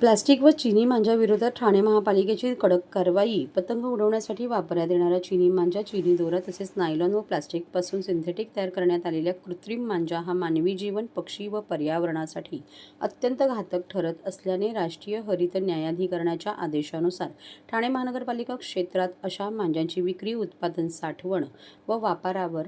Plastic व चिनी मांजाविरोधात ठाणे महापालिकेची कडक कारवाई. पतंग उडवण्यासाठी वापरण्यात येणारा चिनी मांजा चिनी दोरा तसेच नायलॉन व प्लास्टिकपासून सिंथेटिक तयार करण्यात आलेल्या कृत्रिम मांजा हा मानवी जीवन पक्षी व पर्यावरणासाठी अत्यंत घातक ठरत असल्याने राष्ट्रीय हरित न्यायाधिकरणाच्या आदेशानुसार ठाणे महानगरपालिका क्षेत्रात अशा मांजांची विक्री उत्पादन साठवण व वापरावर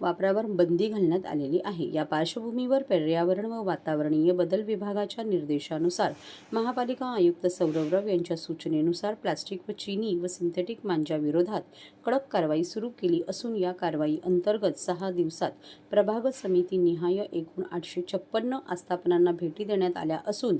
वापरावर बंदी घालण्यात आलेली आहे. या पार्श्वभूमीवर पर्यावरण व वातावरणीय बदल विभागाच्या निर्देशानुसार महापालिका आयुक्त सौरव रव यांच्या सूचनेनुसार प्लास्टिक व चिनी व सिंथेटिक मांजाविरोधात कडक कारवाई सुरू केली असून या कारवाई अंतर्गत सहा दिवसात प्रभाग समिती निहाय एकूण आठशे छप्पन्न आस्थापनांना भेटी देण्यात आल्या असून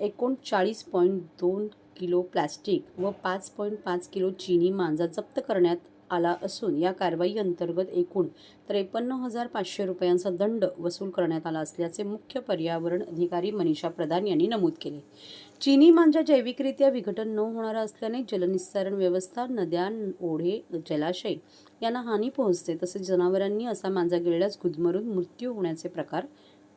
एकोणचाळीस पॉईंट दोन किलो प्लास्टिक व पाच पॉईंट पाच किलो चिनी मांजा जप्त करण्यात आला असून या कारवाई अंतर्गत एकूण त्रेपन्न हजार पाचशे रुपयांचा दंड वसूल करण्यात आला असल्याचे मुख्य पर्यावरण अधिकारी मनीषा प्रधान यांनी नमूद केले. चिनी मांजा जैविकरित्या विघटन न होणारा असल्याने जलनिस्सारण व्यवस्था नद्या ओढे जलाशय यांना हानी पोहोचते तसेच जनावरांनी असा मांजा गिळल्यास गुदमरून मृत्यू होण्याचे प्रकार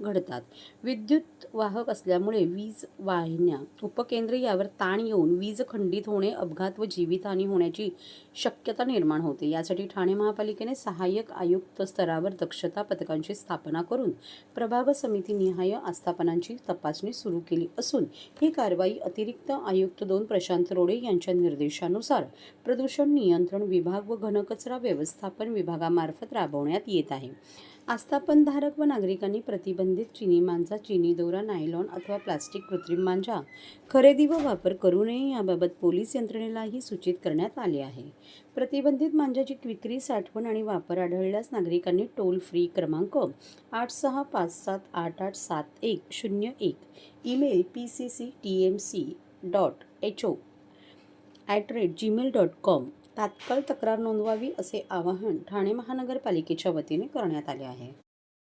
घडतात. विद्युत वाहक असल्यामुळे वीज वाहिन्या उपकेंद्र यावर ताण येऊन वीज खंडित होणे अपघात व जीवितहानी होण्याची शक्यता निर्माण होते. यासाठी ठाणे महापालिकेने सहाय्यक आयुक्त स्तरावर दक्षता पथकांची स्थापना करून प्रभाग समितीनिहाय आस्थापनांची तपासणी सुरू केली असून ही कारवाई अतिरिक्त आयुक्त दोन प्रशांत रोडे यांच्या निर्देशानुसार प्रदूषण नियंत्रण विभाग व घनकचरा व्यवस्थापन विभागामार्फत राबवण्यात येत आहे. आस्थापनधारक व नागरिकांनी प्रतिबंधित चिनी मांजा चिनी दोरा नायलॉन अथवा प्लास्टिक कृत्रिम मांजा खरेदी व वापर करू नये याबाबत पोलीस यंत्रणेलाही सूचित करण्यात आले आहे. प्रतिबंधित मांजाची विक्री साठवण आणि वापर आढळल्यास नागरिकांनी टोल फ्री क्रमांक आठ सहा पाच सात आठ आठ सात एक शून्य एक email P C C T M C dot H O at rate Gmail dot com तात्काळ तक्रार नोंदवावी असे आवाहन ठाणे महानगरपालिकेच्या वतीने करण्यात आले आहे.